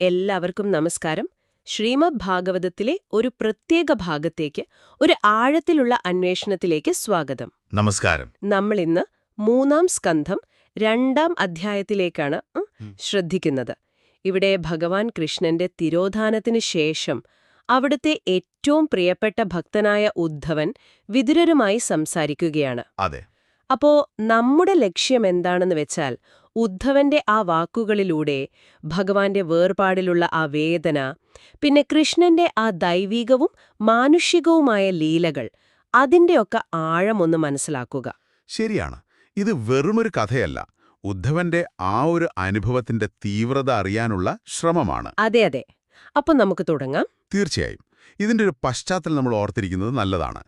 എല്ലാവർക്കും നമസ്കാരം. ശ്രീമദ് ഭാഗവതത്തിലെ ഒരു പ്രത്യേക ഭാഗത്തേക്ക് ഒരു ആഴത്തിലുള്ള അന്വേഷണത്തിലേക്ക് സ്വാഗതം. നമസ്കാരം. നമ്മൾ ഇന്ന് മൂന്നാം സ്കന്ധം രണ്ടാം അധ്യായത്തിലേക്കാണ്. ശ്രദ്ധിക്കുന്നത്. ഇവിടെ ഭഗവാൻ കൃഷ്ണന്റെ തിരോധാനത്തിന് ശേഷം അവിടുത്തെ ഏറ്റവും പ്രിയപ്പെട്ട ഭക്തനായ ഉദ്ധവൻ വിതുരരുമായി സംസാരിക്കുകയാണ്. അതെ. അപ്പോ നമ്മുടെ ലക്ഷ്യം എന്താണെന്ന് വെച്ചാൽ ഉദ്ധവന്റെ ആ വാക്കുകളിലൂടെ ഭഗവാന്റെ വേർപാടിലുള്ള ആ വേദന പിന്നെ കൃഷ്ണന്റെ ആ ദൈവികവും മാനുഷികവുമായ ലീലകൾ അതിന്റെയൊക്കെ ആഴമൊന്ന് മനസ്സിലാക്കുക. ശരിയാണ്. ഇത് വെറുമൊരു കഥയല്ല. ഉദ്ധവന്റെ ആ ഒരു അനുഭവത്തിന്റെ തീവ്രത അറിയാനുള്ള ശ്രമമാണ്. അതെ അതെ. അപ്പൊ നമുക്ക് തുടങ്ങാം. തീർച്ചയായും. ഇതിന്റെ ഒരു പശ്ചാത്തലം നമ്മൾ ഓർത്തിരിക്കുന്നത് നല്ലതാണ്.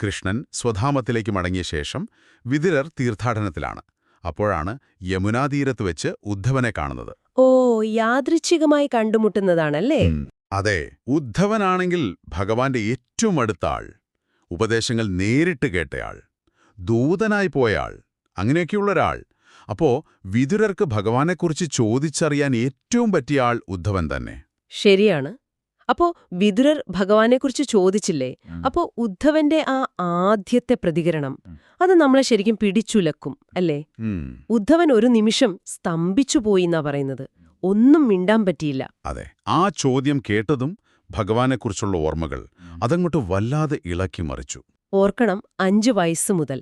കൃഷ്ണൻ സ്വധാമത്തിലേക്ക് മടങ്ങിയ ശേഷം വിതിരർ തീർത്ഥാടനത്തിലാണ്. അപ്പോഴാണ് യമുനാതീരത്ത് വെച്ച് ഉദ്ധവനെ കാണുന്നത്. ഓ യാദൃച്ഛികമായി കണ്ടുമുട്ടുന്നതാണല്ലേ? അതെ. ഉദ്ധവനാണെങ്കിൽ ഭഗവാന്റെ ഏറ്റവും അടുത്ത ആൾ ഉപദേശങ്ങൾ നേരിട്ട് കേട്ടയാൾ. ദൂതനായി പോയയാൾ. അങ്ങനെയൊക്കെയുള്ള ഒരാൾ അപ്പോ വിതുരർക്ക് ഭഗവാനെക്കുറിച്ച് ചോദിച്ചറിയാൻ ഏറ്റവും പറ്റിയ ആൾ ഉദ്ധവൻ തന്നെ. ശരിയാണ്. അപ്പോ വിതുരർ ഭഗവാനെക്കുറിച്ച് ചോദിച്ചില്ലേ? അപ്പോ ഉദ്ധവന്റെ ആ ആദ്യത്തെ പ്രതികരണം അത് നമ്മളെ ശരിക്കും പിടിച്ചുലക്കും അല്ലേ? ഉദ്ധവൻ ഒരു നിമിഷം സ്തംഭിച്ചുപോയി എന്നാ പറയുന്നത്. ഒന്നും മിണ്ടാൻ പറ്റിയില്ല. അതെ ആ ചോദ്യം കേട്ടതും ഭഗവാനെക്കുറിച്ചുള്ള ഓർമ്മകൾ അതങ്ങോട്ട് വല്ലാതെ ഇളക്കി മറിച്ചു. ഓർക്കണം അഞ്ചു വയസ്സ് മുതൽ.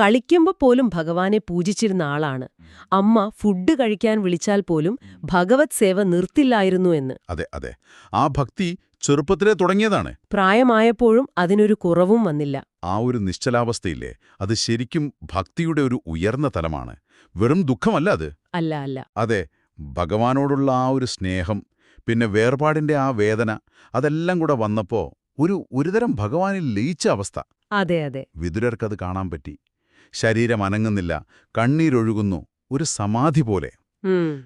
കളിക്കുമ്പോ പോലും ഭഗവാനെ പൂജിച്ചിരുന്ന ആളാണ്. അമ്മ ഫുഡ് കഴിക്കാൻ വിളിച്ചാൽ പോലും ഭഗവത് സേവ നിർത്തില്ലായിരുന്നു എന്ന്. അതെ അതെ. ആ ഭക്തി ചെറുപ്പത്തിലെ തുടങ്ങിയതാണ്. പ്രായമായപ്പോഴും അതിനൊരു കുറവും വന്നില്ല. ആ ഒരു നിശ്ചലാവസ്ഥയില്ലേ അത് ശരിക്കും ഭക്തിയുടെ ഒരു ഉയർന്ന തലമാണ്. വെറും ദുഃഖമല്ല അത്? അല്ല അല്ല. അതെ ഭഗവാനോടുള്ള ആ ഒരു സ്നേഹം പിന്നെ വേർപാടിന്റെ ആ വേദന അതെല്ലാം കൂടെ വന്നപ്പോ ഒരു ഒരുതരം ഭഗവാനിൽ ലയിച്ച അവസ്ഥ. അതെ അതെ. വിതുരർക്കത് കാണാൻ പറ്റി. ശരീരം അനങ്ങുന്നില്ല കണ്ണീരൊഴുകുന്നു. ഒരു സമാധി പോലെ.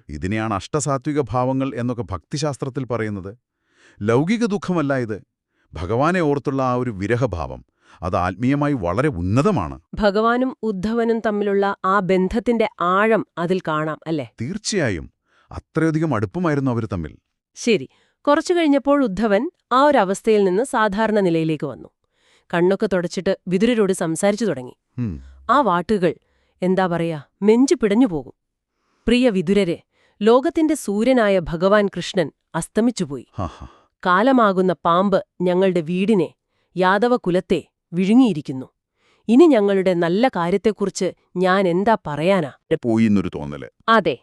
ഇതിനെയാണ് അഷ്ടസാത്വിക ഭാവങ്ങൾ എന്നൊക്കെ ഭക്തിശാസ്ത്രത്തിൽ പറയുന്നത്. ലൗകിക ദുഃഖമല്ല ഇത്. ഭഗവാനെ ഓർത്തുള്ള ആ ഒരു വിരഹഭാവം അത് ആത്മീയമായി വളരെ ഉന്നതമാണ്. ഭഗവാനും ഉദ്ധവനും തമ്മിലുള്ള ആ ബന്ധത്തിന്റെ ആഴം അതിൽ കാണാം അല്ലേ? തീർച്ചയായും. അത്രയധികം അടുപ്പമായിരുന്നു അവർ തമ്മിൽ. ശരി. കുറച്ചു കഴിഞ്ഞപ്പോൾ ഉദ്ധവൻ ആ ഒരു അവസ്ഥയിൽ നിന്ന് സാധാരണ നിലയിലേക്ക് വന്നു. കണ്ണൊക്കെ തുടച്ചിട്ട് വിതുരരോട് സംസാരിച്ചു തുടങ്ങി. ആ വാട്ടുകൾ എന്താ പറയാ മെഞ്ചു പിടഞ്ഞു പോകും. പ്രിയ വിതുരരെ ലോകത്തിന്റെ സൂര്യനായ ഭഗവാൻ കൃഷ്ണൻ അസ്തമിച്ചുപോയി. കാലമാകുന്ന പാമ്പ് ഞങ്ങളുടെ വീടിനെ യാദവ കുലത്തെ വിഴുങ്ങിയിരിക്കുന്നു. ഇനി ഞങ്ങളുടെ നല്ല കാര്യത്തെക്കുറിച്ച് ഞാൻ എന്താ പറയാനാ? പോയിന്നൊരു തോന്നൽ. അതെ.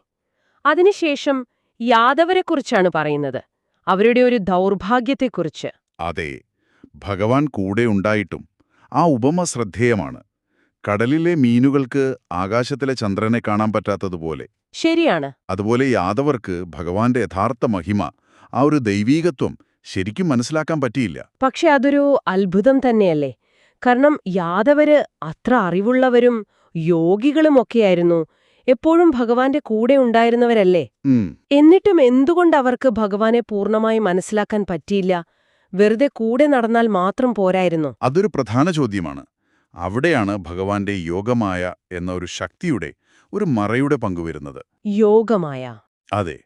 അതിനുശേഷം യാദവരെക്കുറിച്ചാണ് പറയുന്നത്. അവരുടെ ഒരു ദൗർഭാഗ്യത്തെക്കുറിച്ച്. അതെ. ഭഗവാൻ കൂടെ ഉണ്ടായിട്ടും ആ ഉപമ ശ്രദ്ധേയമാണ്. കടലിലെ മീനുകൾക്ക് ആകാശത്തിലെ ചന്ദ്രനെ കാണാൻ പറ്റാത്തതുപോലെ. ശരിയാണ്. അതുപോലെ യാദവർക്ക് ഭഗവാന്റെ യഥാർത്ഥ മഹിമ ആ ഒരു ദൈവീകത്വം ശരിക്കും മനസ്സിലാക്കാൻ പറ്റിയില്ല. പക്ഷെ അതൊരു അത്ഭുതം തന്നെയല്ലേ. കാരണം യാദവര് അത്ര അറിവുള്ളവരും യോഗികളുമൊക്കെയായിരുന്നു. എപ്പോഴും ഭഗവാന്റെ കൂടെ ഉണ്ടായിരുന്നവരല്ലേ. എന്നിട്ടും എന്തുകൊണ്ട് അവർക്ക് ഭഗവാനെ പൂർണമായി മനസ്സിലാക്കാൻ പറ്റിയില്ല? വെറുതെ കൂടെ നടന്നാൽ മാത്രം പോരായിരുന്നു. അതൊരു പ്രധാന ചോദ്യമാണ്. അവിടെയാണ് ഭഗവാന്റെ യോഗമായ എന്ന ഒരു ശക്തിയുടെ ഒരു മറയുടെ പങ്കുവരുന്നത് യോഗമായ. അതെ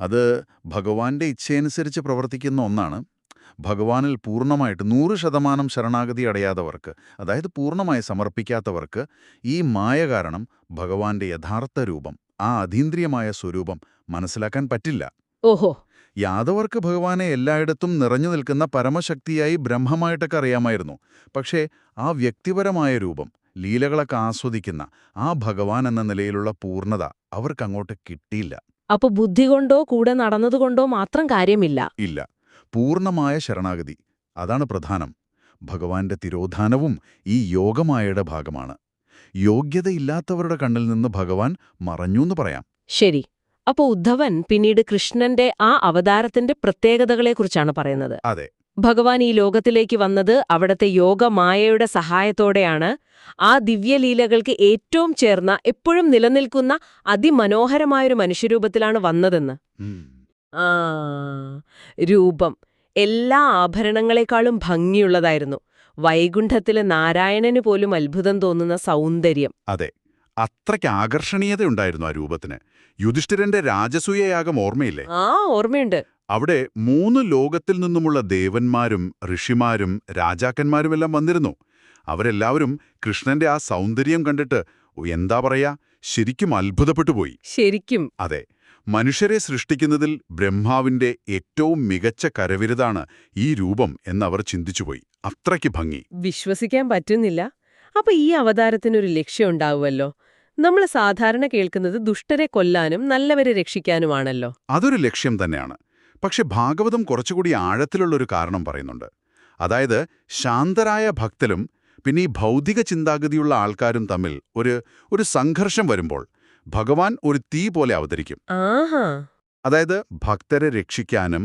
അത് ഭഗവാന്റെ ഇച്ഛയനുസരിച്ച് പ്രവർത്തിക്കുന്ന ഒന്നാണ്. ഭഗവാനിൽ പൂർണമായിട്ട് നൂറ് ശതമാനം ശരണാഗതി അടയാത്തവർക്ക് അതായത് പൂർണമായി സമർപ്പിക്കാത്തവർക്ക് ഈ മായ കാരണം ഭഗവാന്റെ യഥാർത്ഥ രൂപം ആ അതീന്ദ്രിയമായ സ്വരൂപം മനസ്സിലാക്കാൻ പറ്റില്ല. ഓഹോ! യാദവർക്ക് ഭഗവാനെ എല്ലായിടത്തും നിറഞ്ഞു നിൽക്കുന്ന പരമശക്തിയായി ബ്രഹ്മമായിട്ടൊക്കെ അറിയാമായിരുന്നു. പക്ഷേ ആ വ്യക്തിപരമായ രൂപം ലീലകളൊക്കെ ആസ്വദിക്കുന്ന ആ ഭഗവാൻ എന്ന നിലയിലുള്ള പൂർണത അവർക്കങ്ങോട്ട് കിട്ടിയില്ല. അപ്പൊ ബുദ്ധി കൊണ്ടോ കൂടെ നടന്നതുകൊണ്ടോ മാത്രം കാര്യമില്ല? ഇല്ല. പൂർണമായ ശരണാഗതി. അതാണ് പ്രധാനം. ഭഗവാന്റെ തിരോധാനവും ഈ യോഗമായയുടെ ഭാഗമാണ്. യോഗ്യതയില്ലാത്തവരുടെ കണ്ണിൽ നിന്ന് ഭഗവാൻ മറഞ്ഞു എന്ന് പറയാം. ശരി. അപ്പൊ ഉദ്ധവൻ പിന്നീട് കൃഷ്ണന്റെ ആ അവതാരത്തിന്റെ പ്രത്യേകതകളെക്കുറിച്ചാണ് പറയുന്നത്. അതെ. ഭഗവാൻ ഈ ലോകത്തിലേക്ക് വന്നത് അവിടത്തെ യോഗമായയുടെ സഹായത്തോടെയാണ്. ആ ദിവ്യലീലകൾക്ക് ഏറ്റവും ചേർന്ന എപ്പോഴും നിലനിൽക്കുന്ന അതിമനോഹരമായൊരു മനുഷ്യരൂപത്തിലാണ് വന്നതെന്ന്. ആ രൂപം. എല്ലാ ആഭരണങ്ങളെക്കാളും ഭംഗിയുള്ളതായിരുന്നു. വൈകുണ്ഠത്തിലെ നാരായണന് പോലും അത്ഭുതം തോന്നുന്ന സൗന്ദര്യം. അതെ. അത്രയ്ക്ക് ആകർഷണീയതയുണ്ടായിരുന്നു ആ രൂപത്തിന്. യുധിഷ്ഠിരന്റെ രാജസൂയയാകം ഓർമ്മയില്ലേ? ആ ഓർമ്മയുണ്ട്. അവിടെ മൂന്ന് ലോകത്തിൽ നിന്നുമുള്ള ദേവന്മാരും ഋഷിമാരും രാജാക്കന്മാരുമെല്ലാം വന്നിരുന്നു. അവരെല്ലാവരും കൃഷ്ണന്റെ ആ സൗന്ദര്യം കണ്ടിട്ട് എന്താ പറയാ? ശരിക്കും അത്ഭുതപ്പെട്ടുപോയി ശരിക്കും. അതെ. മനുഷ്യരെ സൃഷ്ടിക്കുന്നതിൽ ബ്രഹ്മാവിന്റെ ഏറ്റവും മികച്ച കരവിരുതാണ് ഈ രൂപം എന്നവർ ചിന്തിച്ചുപോയി. അത്രയ്ക്ക് ഭംഗി. വിശ്വസിക്കാൻ പറ്റുന്നില്ല. അപ്പൊ ഈ അവതാരത്തിനൊരു ലക്ഷ്യം ഉണ്ടാവുമല്ലോ. നമ്മൾ സാധാരണ കേൾക്കുന്നത് ദുഷ്ടരെ കൊല്ലാനും നല്ലവരെ രക്ഷിക്കാനുമാണല്ലോ. അതൊരു ലക്ഷ്യം തന്നെയാണ്. പക്ഷെ ഭാഗവതം കുറച്ചുകൂടി ആഴത്തിലുള്ളൊരു കാരണം പറയുന്നുണ്ട്. അതായത് ശാന്തരായ ഭക്തരും പിന്നെ ഈ ഭൗതിക ചിന്താഗതിയുള്ള ആൾക്കാരും തമ്മിൽ ഒരു ഒരു സംഘർഷം വരുമ്പോൾ ഭഗവാൻ ഒരു തീ പോലെ അവതരിക്കും. അതായത് ഭക്തരെ രക്ഷിക്കാനും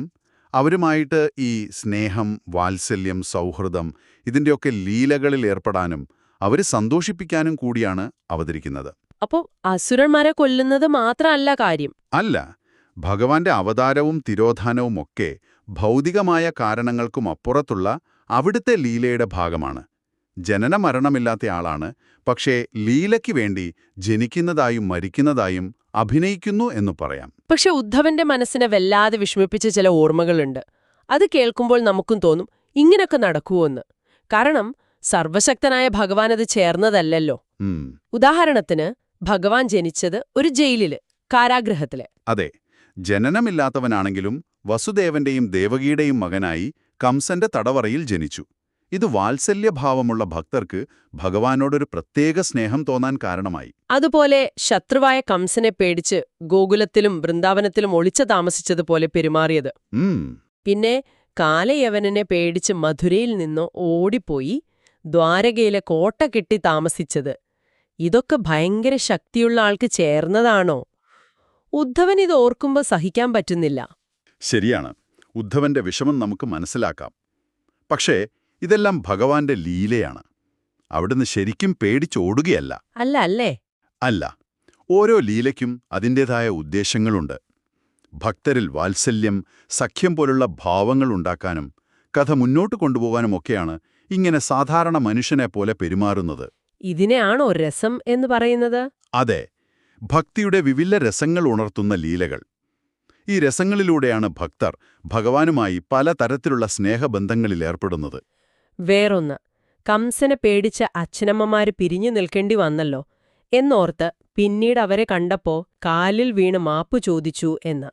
അവരുമായിട്ട് ഈ സ്നേഹം വാത്സല്യം സൗഹൃദം ഇതിന്റെയൊക്കെ ലീലകളിൽ ഏർപ്പെടാനും അവരെ സന്തോഷിപ്പിക്കാനും കൂടിയാണ് അവതരിക്കുന്നത്. അപ്പോ അസുരന്മാരെ കൊല്ലുന്നത് മാത്രമല്ല കാര്യം. അല്ല ഭഗവാന്റെ അവതാരവും തിരോധാനവും ഒക്കെ ഭൗതികമായ കാരണങ്ങൾക്കും അപ്പുറത്തുള്ള അവിടുത്തെ ലീലയുടെ ഭാഗമാണ്. ജനന മരണമില്ലാത്ത ആളാണ് പക്ഷേ ലീലയ്ക്ക് വേണ്ടി ജനിക്കുന്നതായും മരിക്കുന്നതായും അഭിനയിക്കുന്നു എന്ന് പറയാം. പക്ഷെ ഉദ്ധവന്റെ മനസ്സിനെ വല്ലാതെ വിഷമിപ്പിച്ച ചില ഓർമ്മകളുണ്ട്. അത് കേൾക്കുമ്പോൾ നമുക്കും തോന്നും ഇങ്ങനൊക്കെ നടക്കുവോന്ന്. കാരണം സർവശക്തനായ ഭഗവാൻ അത് ചേർന്നതല്ലല്ലോ. ഉദാഹരണത്തിന് ഭഗവാൻ ജനിച്ചത് ഒരു ജയിലിൽ കാരാഗ്രഹത്തിൽ. അതെ ജനനമില്ലാത്തവനാണെങ്കിലും വസുദേവന്റെയും ദേവകിയുടെയും മകനായി കംസന്റെ തടവറയിൽ ജനിച്ചു. ഇത് വാത്സല്യഭാവമുള്ള ഭക്തർക്ക് ഭഗവാനോടൊരു പ്രത്യേക സ്നേഹം തോന്നാൻ കാരണമായി. അതുപോലെ ശത്രുവായ കംസനെ പേടിച്ച് ഗോകുലത്തിലും വൃന്ദാവനത്തിലും ഒളിച്ച താമസിച്ചതുപോലെ പെരുമാറിയത്. പിന്നെ കാലയവനെ പേടിച്ച് മധുരയിൽ നിന്നോ ഓടിപ്പോയി ദ്വാരകയിലെ കോട്ട കെട്ടി താമസിച്ചത് ഇതൊക്കെ ഭയങ്കര ശക്തിയുള്ള ആൾക്ക് ചേർന്നതാണോ? ഉദ്ധവൻ ഇത് ഓർക്കുമ്പോ സഹിക്കാൻ പറ്റുന്നില്ല. ശരിയാണ്. ഉദ്ധവന്റെ വിഷമം നമുക്ക് മനസ്സിലാക്കാം. പക്ഷേ ഇതെല്ലാം ഭഗവാന്റെ ലീലയാണ്. അവിടുന്ന് ശരിക്കും പേടിച്ചോടുകയല്ല അല്ല അല്ലേ? അല്ല. ഓരോ ലീലയ്ക്കും അതിന്റെതായ ഉദ്ദേശങ്ങളുണ്ട്. ഭക്തരിൽ വാത്സല്യം സഖ്യം പോലുള്ള ഭാവങ്ങൾ ഉണ്ടാക്കാനും കഥ മുന്നോട്ട് കൊണ്ടുപോകാനുമൊക്കെയാണ് ഇങ്ങനെ സാധാരണ മനുഷ്യനെ പോലെ പെരുമാറുന്നത്. ഇതിനെയാണോ രസം എന്ന് പറയുന്നത്? അതെ ഭക്തിയുടെ വിവിധ രസങ്ങൾ ഉണർത്തുന്ന ലീലകൾ. ഈ രസങ്ങളിലൂടെയാണ് ഭക്തർ ഭഗവാനുമായി പലതരത്തിലുള്ള സ്നേഹബന്ധങ്ങളിൽ ഏർപ്പെടുന്നത്. വേറൊന്ന് കംസനെ പേടിച്ച അച്ഛനമ്മമാര് പിരിഞ്ഞു നിൽക്കേണ്ടി വന്നല്ലോ എന്നോർത്ത് പിന്നീട് അവരെ കണ്ടപ്പോ കാലിൽ വീണ് മാപ്പു ചോദിച്ചു എന്ന്.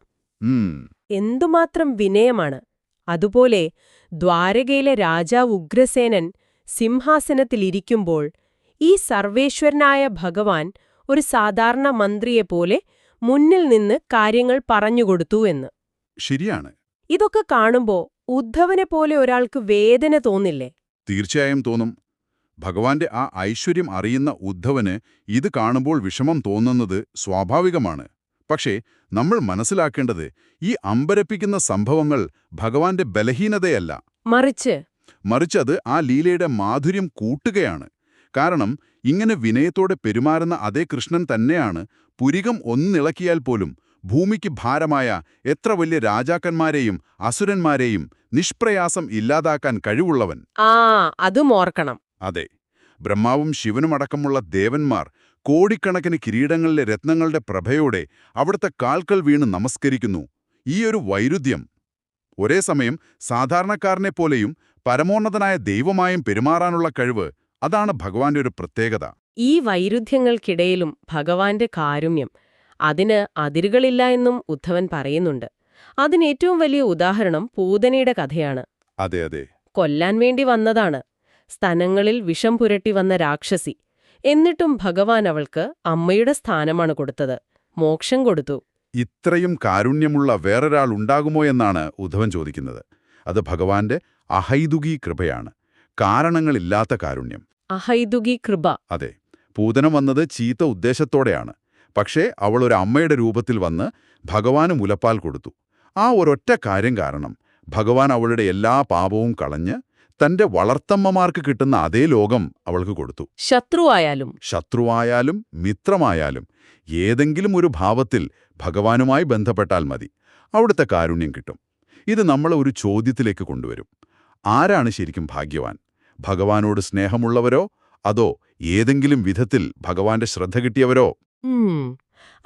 എന്തുമാത്രം വിനയമാണ്? അതുപോലെ ദ്വാരകയിലെ രാജാവ് ഉഗ്രസേനൻ സിംഹാസനത്തിലിരിക്കുമ്പോൾ ഈ സർവേശ്വരനായ ഭഗവാൻ ഒരു സാധാരണ മന്ത്രിയെപ്പോലെ മുന്നിൽ നിന്ന് കാര്യങ്ങൾ പറഞ്ഞുകൊടുത്തു എന്ന്. ശരിയാണ്. ഇതൊക്കെ കാണുമ്പോ ഉദ്ധവനെ പോലെ ഒരാൾക്ക് വേദന തോന്നില്ലേ? തീർച്ചയായും തോന്നും. ഭഗവാന്റെ ആ ഐശ്വര്യം അറിയുന്ന ഉദ്ധവന് ഇത് കാണുമ്പോൾ വിഷമം തോന്നുന്നത് സ്വാഭാവികമാണ്. പക്ഷേ നമ്മൾ മനസ്സിലാക്കേണ്ടത് ഈ അമ്പരപ്പിക്കുന്ന സംഭവങ്ങൾ ഭഗവാന്റെ ബലഹീനതയല്ല. മറിച്ച്. മറിച്ചത് ആ ലീലയുടെ മാധുര്യം കൂട്ടുകയാണ്. കാരണം ഇങ്ങനെ വിനയത്തോടെ പെരുമാറുന്ന അതേ കൃഷ്ണൻ തന്നെയാണ് പുരികം ഒന്നിളക്കിയാൽ പോലും ഭൂമിക്ക് ഭാരമായ എത്ര വലിയ രാജാക്കന്മാരെയും അസുരന്മാരെയും നിഷ്പ്രയാസം ഇല്ലാതാക്കാൻ കഴിവുള്ളവൻ. ആ അതും ഓർക്കണം. അതെ ബ്രഹ്മാവും ശിവനും അടക്കമുള്ള ദേവന്മാർ കോടിക്കണക്കിന് കിരീടങ്ങളിലെ രത്നങ്ങളുടെ പ്രഭയോടെ അവിടുത്തെ കാൽക്കൽ വീണ് നമസ്കരിക്കുന്നു. ഈയൊരു വൈരുദ്ധ്യം. ഒരേ സമയം സാധാരണക്കാരനെ പോലെയും പരമോന്നതനായ ദൈവമായും പെരുമാറാനുള്ള കഴിവ് അതാണ് ഭഗവാന്റെ ഒരു പ്രത്യേകത. ഈ വൈരുദ്ധ്യങ്ങൾക്കിടയിലും ഭഗവാന്റെ കാരുണ്യം. അതിന് അതിരുകളില്ല എന്നും ഉദ്ധവൻ പറയുന്നുണ്ട്. അതിനേറ്റവും വലിയ ഉദാഹരണം പൂതനയുടെ കഥയാണ്. അതെ അതെ. കൊല്ലാൻ വേണ്ടി വന്നതാണ്. സ്തനങ്ങളിൽ വിഷം പുരട്ടി വന്ന രാക്ഷസി. എന്നിട്ടും ഭഗവാൻ അവൾക്ക് അമ്മയുടെ സ്ഥാനമാണ് കൊടുത്തത്. മോക്ഷം കൊടുത്തു. ഇത്രയും കാരുണ്യമുള്ള വേറൊരാൾ ഉണ്ടാകുമോ എന്നാണ് ഉദ്ധവൻ ചോദിക്കുന്നത്. അത് ഭഗവാന്റെ അഹൈതുകീ കൃപയാണ്. കാരണങ്ങളില്ലാത്ത കാരുണ്യം. അഹൈതുകി കൃപ. അതെ പൂതനം വന്നത് ചീത്ത ഉദ്ദേശത്തോടെയാണ്. പക്ഷേ അവൾ ഒരു അമ്മയുടെ രൂപത്തിൽ വന്ന് ഭഗവാന് മുലപ്പാൽ കൊടുത്തു. ആ ഒരൊറ്റ കാര്യം കാരണം ഭഗവാൻ അവളുടെ എല്ലാ പാപവും കളഞ്ഞ് തന്റെ വളർത്തമ്മമാർക്ക് കിട്ടുന്ന അതേ ലോകം അവൾക്ക് കൊടുത്തു. ശത്രുവായാലും. ശത്രുവായാലും മിത്രമായാലും ഏതെങ്കിലും ഒരു ഭാവത്തിൽ ഭഗവാനുമായി ബന്ധപ്പെട്ടാൽ മതി. അവിടുത്തെ കാരുണ്യം കിട്ടും. ഇത് നമ്മളെ ഒരു ചോദ്യത്തിലേക്ക് കൊണ്ടുവരും. ആരാണ് ശരിക്കും ഭാഗ്യവാൻ? ഭഗവാനോട് സ്നേഹമുള്ളവരോ? അതോ ഏതെങ്കിലും വിധത്തിൽ ഭഗവാന്റെ ശ്രദ്ധ കിട്ടിയവരോ?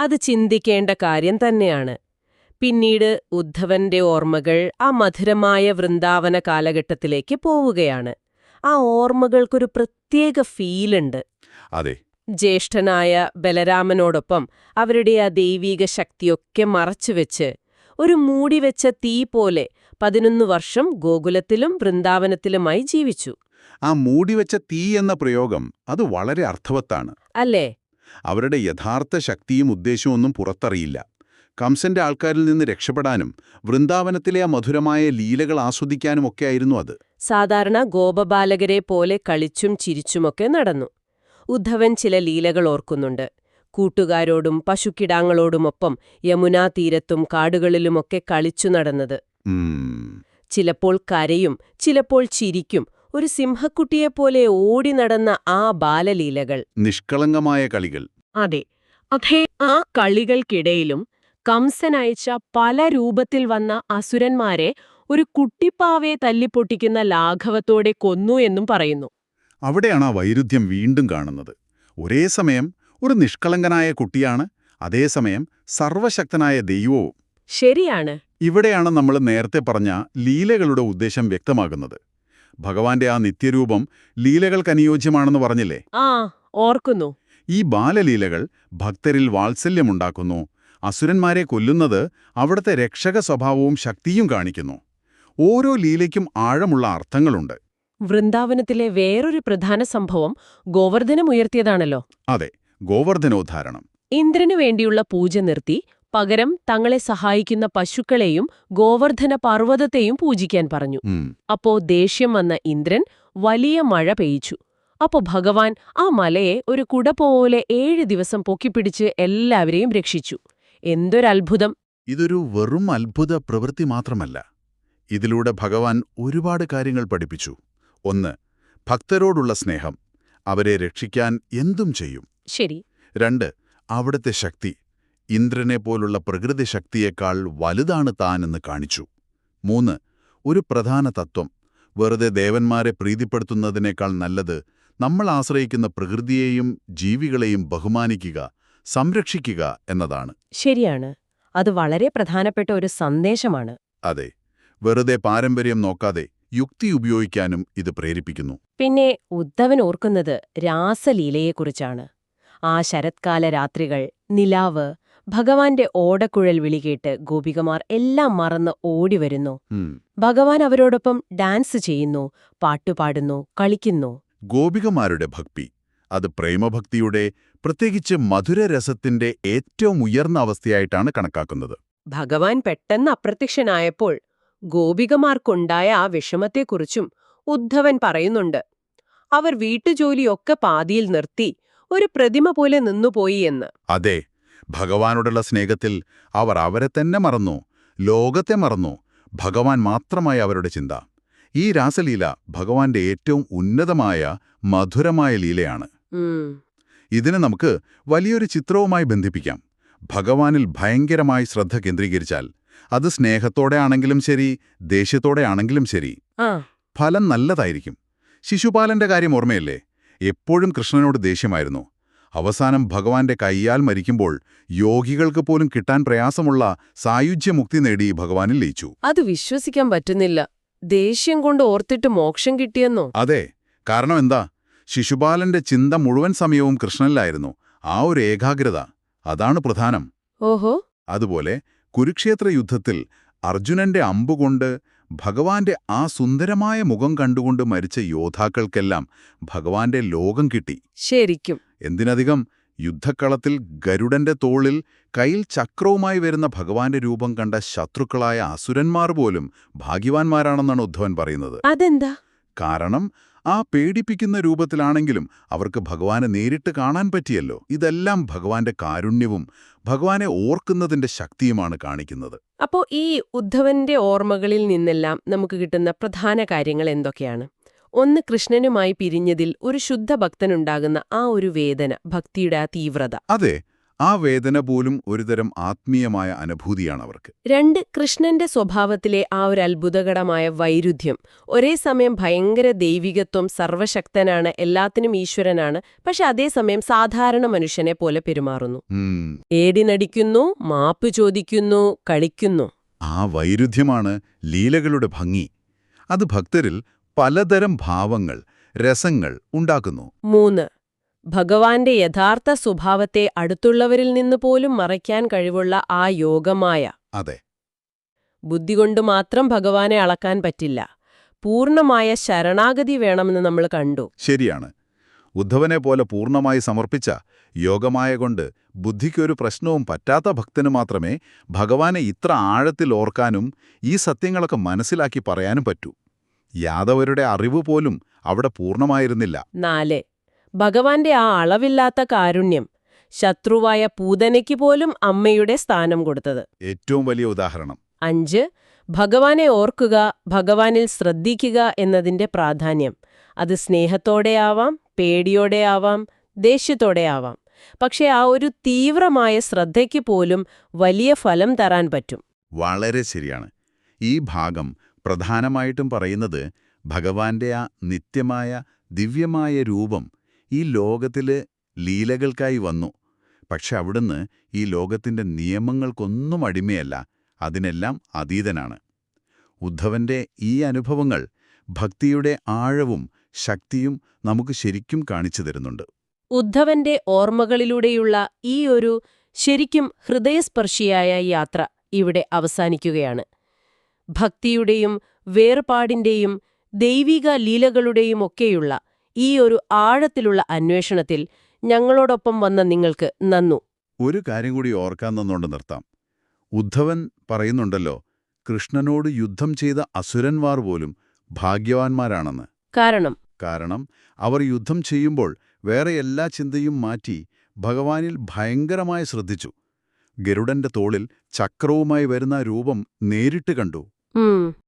അത് ചിന്തിക്കേണ്ട കാര്യം തന്നെയാണ്. പിന്നീട് ഉദ്ധവന്റെ ഓർമ്മകൾ ആ മധുരമായ വൃന്ദാവന കാലഘട്ടത്തിലേക്ക് പോവുകയാണ്. ആ ഓർമ്മകൾക്കൊരു പ്രത്യേക ഫീലുണ്ട്. അതെ. ജ്യേഷ്ഠനായ ബലരാമനോടൊപ്പം അവരുടെ ആ ദൈവീക ശക്തിയൊക്കെ മറച്ചുവെച്ച് ഒരു മൂടിവെച്ച തീ പോലെ പതിനൊന്ന് വർഷം ഗോകുലത്തിലും വൃന്ദാവനത്തിലുമായി ജീവിച്ചു. ആ മൂടിവെച്ച തീ എന്ന പ്രയോഗം അത് വളരെ അർത്ഥവത്താണ്. അല്ലേ? അവരുടെ യഥാർത്ഥ ശക്തിയും ഉദ്ദേശവും ഒന്നും പുറത്തറിയില്ല. കംസന്റെ ആൾക്കാരിൽ നിന്ന് രക്ഷപ്പെടാനും വൃന്ദാവനത്തിലെ ആ മധുരമായ ലീലകൾ ആസ്വദിക്കാനും ഒക്കെയായിരുന്നു അത്. സാധാരണ ഗോപബാലകരെ പോലെ കളിച്ചും ചിരിച്ചുമൊക്കെ നടന്നു. ഉദ്ധവൻ ചില ലീലകൾ ഓർക്കുന്നുണ്ട്. കൂട്ടുകാരോടും പശുക്കിടാങ്ങളോടുമൊപ്പം യമുനാ തീരത്തും കാടുകളിലുമൊക്കെ കളിച്ചു നടന്നത്. ചിലപ്പോൾ കരയും ചിലപ്പോൾ ചിരിക്കും ഒരു സിംഹക്കുട്ടിയെപ്പോലെ ഓടി നടന്ന ആ ബാലലീലകൾ. നിഷ്കളങ്കമായ കളികൾ. അതെ. അതേ ആ കളികൾക്കിടയിലും കംസൻ അയച്ച പല രൂപത്തിൽ വന്ന അസുരന്മാരെ ഒരു കുട്ടിപ്പാവയെ തല്ലിപ്പൊട്ടിക്കുന്ന ലാഘവത്തോടെ കൊന്നു എന്നും പറയുന്നു. അവിടെയാണ് ആ വൈരുദ്ധ്യം വീണ്ടും കാണുന്നത്. ഒരേ സമയം ഒരു നിഷ്കളങ്കനായ കുട്ടിയാണ് അതേസമയം സർവശക്തനായ ദൈവവും. ശരിയാണ്. ഇവിടെയാണ് നമ്മൾ നേരത്തെ പറഞ്ഞ ലീലകളുടെ ഉദ്ദേശം വ്യക്തമാകുന്നത്. ഭഗവാന്റെ ആ നിത്യരൂപം ലീലകൾക്ക് അനുയോജ്യമാണെന്ന് പറഞ്ഞില്ലേ? ആ ഓർക്കുന്നു. ഈ ബാലലീലകൾ ഭക്തരിൽ വാത്സല്യമുണ്ടാക്കുന്നു. അസുരന്മാരെ കൊല്ലുന്നത് അവിടുത്തെ രക്ഷക സ്വഭാവവും ശക്തിയും കാണിക്കുന്നു. ഓരോ ലീലയ്ക്കും ആഴമുള്ള അർത്ഥങ്ങളുണ്ട്. വൃന്ദാവനത്തിലെ വേറൊരു പ്രധാന സംഭവം ഗോവർദ്ധനം ഉയർത്തിയതാണല്ലോ അതെ ഗോവർദ്ധനോദ്ധാരണം. ഇന്ദ്രനു വേണ്ടിയുള്ള പൂജ നിർത്തി പകരം തങ്ങളെ സഹായിക്കുന്ന പശുക്കളെയും ഗോവർദ്ധന പർവതത്തെയും പൂജിക്കാൻ പറഞ്ഞു. അപ്പോ ദേഷ്യം വന്ന ഇന്ദ്രൻ വലിയ മഴ പെയ്ച്ചു. അപ്പോ ഭഗവാൻ ആ മലയെ ഒരു കുട പോലെ ഏഴ് ദിവസം പൊക്കിപ്പിടിച്ച് എല്ലാവരെയും രക്ഷിച്ചു. എന്തൊരത്ഭുതം! ഇതൊരു വെറും അത്ഭുത പ്രവൃത്തി മാത്രമല്ല. ഇതിലൂടെ ഭഗവാൻ ഒരുപാട് കാര്യങ്ങൾ പഠിപ്പിച്ചു. ഒന്ന് ഭക്തരോടുള്ള സ്നേഹം. അവരെ രക്ഷിക്കാൻ എന്തും ചെയ്യും. ശരി. രണ്ട് അവിടുത്തെ ശക്തി. ഇന്ദ്രനെ പോലുള്ള പ്രകൃതി ശക്തിയേക്കാൾ വലുതാണ് താനെന്ന് കാണിച്ചു. മൂന്ന് ഒരു പ്രധാന തത്വം. വെറുതെ ദേവന്മാരെ പ്രീതിപ്പെടുത്തുന്നതിനേക്കാൾ നല്ലത് നമ്മൾ ആശ്രയിക്കുന്ന പ്രകൃതിയെയും ജീവികളെയും ബഹുമാനിക്കുക സംരക്ഷിക്കുക എന്നതാണ്. ശരിയാണ്. അത് വളരെ പ്രധാനപ്പെട്ട ഒരു സന്ദേശമാണ്. അതെ വെറുതെ പാരമ്പര്യം നോക്കാതെ യുക്തി ഉപയോഗിക്കാനും ഇത് പ്രേരിപ്പിക്കുന്നു. പിന്നെ ഉദ്ധവൻ ഓർക്കുന്നത് രാസലീലയെക്കുറിച്ചാണ്. ആ ശരത്കാല രാത്രികൾ നിലാവ് ഭഗവാന്റെ ഓടക്കുഴൽ വിളികേട്ട് ഗോപികമാർ എല്ലാം മറന്ന് ഓടിവരുന്നു വരുന്നു. ഭഗവാൻ അവരോടൊപ്പം ഡാൻസ് ചെയ്യുന്നു പാട്ടുപാടുന്നു കളിക്കുന്നു. ഗോപികമാരുടെ ഭക്തി അത് പ്രേമഭക്തിയുടെ പ്രത്യേകിച്ച് മധുരരസത്തിന്റെ ഏറ്റവും ഉയർന്ന അവസ്ഥയായിട്ടാണ് കണക്കാക്കുന്നത്. ഭഗവാൻ പെട്ടെന്ന് അപ്രത്യക്ഷനായപ്പോൾ ഗോപികമാർക്കുണ്ടായ ആ വിഷമത്തെക്കുറിച്ചും ഉദ്ധവൻ പറയുന്നുണ്ട്. അവർ വീട്ടുജോലിയൊക്കെ പാതിയിൽ നിർത്തി ഒരു പ്രതിമ പോലെ നിന്നുപോയി എന്ന്. അതെ ഭഗവാനോടുള്ള സ്നേഹത്തിൽ അവർ അവരെ തന്നെ മറന്നു ലോകത്തെ മറന്നു. ഭഗവാൻ മാത്രമായി അവരുടെ ചിന്ത. ഈ രാസലീല ഭഗവാന്റെ ഏറ്റവും ഉന്നതമായ മധുരമായ ലീലയാണ്. ഇതിനെ നമുക്ക് വലിയൊരു ചിത്രവുമായി ബന്ധിപ്പിക്കാം. ഭഗവാനിൽ ഭയങ്കരമായി ശ്രദ്ധ കേന്ദ്രീകരിച്ചാൽ അത് സ്നേഹത്തോടെ ആണെങ്കിലും ശരി ദേഷ്യത്തോടെ ആണെങ്കിലും ശരി. ഫലം നല്ലതായിരിക്കും. ശിശുപാലന്റെ കാര്യം ഓർമ്മയല്ലേ? എപ്പോഴും കൃഷ്ണനോട് ദേഷ്യമായിരുന്നു. അവസാനം ഭഗവാന്റെ കൈയാൽ മരിക്കുമ്പോൾ യോഗികൾക്ക് പോലും കിട്ടാൻ പ്രയാസമുള്ള സായുജ്യമുക്തി നേടി ഭഗവാനിൽ ലയിച്ചു. അത് വിശ്വസിക്കാൻ പറ്റുന്നില്ല. ദേഷ്യം കൊണ്ട് ഓർത്തിട്ട് മോക്ഷം കിട്ടിയെന്നോ? അതെ കാരണം എന്താ? ശിശുപാലന്റെ ചിന്ത മുഴുവൻ സമയവും കൃഷ്ണനിലായിരുന്നു. ആ ഒരു ഏകാഗ്രത അതാണ് പ്രധാനം. ഓഹോ. അതുപോലെ കുരുക്ഷേത്ര യുദ്ധത്തിൽ അർജുനന്റെ അമ്പുകൊണ്ട് ഭഗവാന്റെ ആ സുന്ദരമായ മുഖം കണ്ടുകൊണ്ട് മരിച്ച യോദ്ധാക്കൾക്കെല്ലാം ഭഗവാന്റെ ലോകം കിട്ടി. ശരിക്കും. എന്തിനധികം യുദ്ധക്കളത്തിൽ ഗരുഡന്റെ തോളിൽ കയ്യിൽ ചക്രവുമായി വരുന്ന ഭഗവാന്റെ രൂപം കണ്ട ശത്രുക്കളായ അസുരന്മാർ പോലും ഭാഗ്യവാന്മാരാണെന്നാണ് ഉദ്ധവൻ പറയുന്നത്. അതെന്താ? കാരണം ആ പേടിപ്പിക്കുന്ന രൂപത്തിലാണെങ്കിലും അവർക്ക് ഭഗവാനെ നേരിട്ട് കാണാൻ പറ്റിയല്ലോ. ഇതെല്ലാം ഭഗവാന്റെ കാരുണ്യവും ഭഗവാനെ ഓർക്കുന്നതിന്റെ ശക്തിയുമാണ് കാണിക്കുന്നത്. അപ്പോ ഈ ഉദ്ധവന്റെ ഓർമ്മകളിൽ നിന്നെല്ലാം നമുക്ക് കിട്ടുന്ന പ്രധാന കാര്യങ്ങൾ എന്തൊക്കെയാണ്? ഒന്ന് കൃഷ്ണനുമായി പിരിഞ്ഞതിൽ ഒരു ശുദ്ധ ഭക്തനുണ്ടാകുന്ന ആ ഒരു വേദന ഭക്തിയുടെ ആ തീവ്രത. അതെ ആ വേദന പോലും ഒരുതരം ആത്മീയമായ അനുഭൂതിയാണ് അവർക്ക് രണ്ട് കൃഷ്ണന്റെ സ്വഭാവത്തിലെ ആ ഒരു അത്ഭുതകരമായ വൈരുദ്ധ്യം. ഒരേ സമയം ഭയങ്കര ദൈവികത്വം സർവശക്തനാണ് എല്ലാത്തിനും ഈശ്വരനാണ്. പക്ഷെ അതേസമയം സാധാരണ മനുഷ്യനെ പോലെ പെരുമാറുന്നു. ഏടിനടിക്കുന്നു മാപ്പ് ചോദിക്കുന്നു കളിക്കുന്നു. ആ വൈരുദ്ധ്യമാണ് ലീലകളുടെ ഭംഗി. അത് ഭക്തരിൽ പലതരം ഭാവങ്ങൾ രസങ്ങൾ ഉണ്ടാക്കുന്നു. മൂന്ന്. ഭഗവാന്റെ യഥാർത്ഥ സ്വഭാവത്തെ അടുത്തുള്ളവരിൽ നിന്ന് പോലും മറയ്ക്കാൻ കഴിവുള്ള ആ യോഗമായ. അതെ. ബുദ്ധി കൊണ്ട് മാത്രം ഭഗവാനെ അളക്കാൻ പറ്റില്ല. പൂർണമായ ശരണാഗതി വേണമെന്ന് നമ്മൾ കണ്ടു. ശരിയാണ്. ഉദ്ധവനെ പോലെ പൂർണമായി സമർപ്പിച്ച യോഗമായ കൊണ്ട് ബുദ്ധിക്കൊരു പ്രശ്നവും പറ്റാത്ത ഭക്തന് മാത്രമേ ഭഗവാനെ ഇത്ര ആഴത്തിൽ ഓർക്കാനും ഈ സത്യങ്ങളൊക്കെ മനസ്സിലാക്കി പറയാനും പറ്റൂ. യാദവരുടെ അറിവ് പോലും അവിടെ പൂർണമായിരുന്നില്ല നാല്. ഭഗവാന്റെ ആ അളവില്ലാത്ത കാരുണ്യം ശത്രുവായ പൂതനയ്ക്ക് പോലും അമ്മയുടെ സ്ഥാനം കൊടുത്തത്. ഏറ്റവും വലിയ ഉദാഹരണം. അഞ്ച് ഭഗവാനെ ഓർക്കുക ഭഗവാനിൽ ശ്രദ്ധിക്കുക എന്നതിന്റെ പ്രാധാന്യം. അത് സ്നേഹത്തോടെയാവാം പേടിയോടെയാവാം ദേഷ്യത്തോടെയാവാം. പക്ഷേ ആ ഒരു തീവ്രമായ ശ്രദ്ധയ്ക്ക് പോലും വലിയ ഫലം തരാൻ പറ്റും. വളരെ ശരിയാണ്. ഈ ഭാഗം പ്രധാനമായിട്ടും പറയുന്നത് ഭഗവാന്റെ ആ നിത്യമായ ദിവ്യമായ രൂപം ഈ ലോകത്തിലെ ലീലകൾക്കായി വന്നു. പക്ഷെ അവിടുന്ന് ഈ ലോകത്തിന്റെ നിയമങ്ങൾക്കൊന്നും അടിമയല്ല അതിനെല്ലാം അതീതനാണ്. ഉദ്ധവന്റെ ഈ അനുഭവങ്ങൾ ഭക്തിയുടെ ആഴവും ശക്തിയും നമുക്ക് ശരിക്കും കാണിച്ചു തരുന്നുണ്ട്. ഉദ്ധവന്റെ ഓർമ്മകളിലൂടെയുള്ള ഈ ഒരു ശരിക്കും ഹൃദയസ്പർശിയായ യാത്ര ഇവിടെ അവസാനിക്കുകയാണ്. ഭക്തിയുടെയും വേർപാടിന്റെയും ദൈവിക ലീലകളുടെയും ഒക്കെയുള്ള ഈ ഒരു ആഴത്തിലുള്ള അന്വേഷണത്തിൽ ഞങ്ങളോടൊപ്പം വന്ന നിങ്ങൾക്ക് നന്നു ഒരു കാര്യം കൂടി ഓർക്കാൻ നിർത്താം. ഉദ്ധവൻ പറയുന്നുണ്ടല്ലോ കൃഷ്ണനോട് യുദ്ധം ചെയ്ത അസുരന്മാർ പോലും ഭാഗ്യവാന്മാരാണെന്ന്. കാരണം? കാരണം അവർ യുദ്ധം ചെയ്യുമ്പോൾ വേറെ എല്ലാ ചിന്തയും മാറ്റി ഭഗവാനിൽ ഭയങ്കരമായി ശ്രദ്ധിച്ചു. ഗരുഡന്റെ തോളിൽ ചക്രവുമായി വരുന്ന രൂപം നേരിട്ട് കണ്ടു.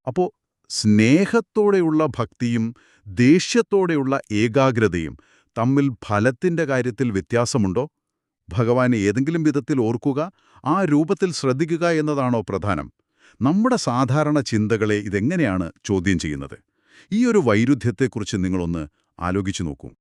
അപ്പോ സ്നേഹത്തോടെയുള്ള ഭക്തിയും ദേഷ്യത്തോടെയുള്ള ഏകാഗ്രതയും തമ്മിൽ ഫലത്തിന്റെ കാര്യത്തിൽ വ്യത്യാസമുണ്ടോ? ഭഗവാനെ ഏതെങ്കിലും വിധത്തിൽ ഓർക്കുക ആ രൂപത്തിൽ ശ്രദ്ധിക്കുക എന്നതാണോ പ്രധാനം? നമ്മുടെ സാധാരണ ചിന്തകളെ ഇതെങ്ങനെയാണ് ചോദ്യം ചെയ്യുന്നത്? ഈ ഒരു വൈരുദ്ധ്യത്തെക്കുറിച്ച് നിങ്ങളൊന്ന് ആലോചിച്ചു നോക്കൂ.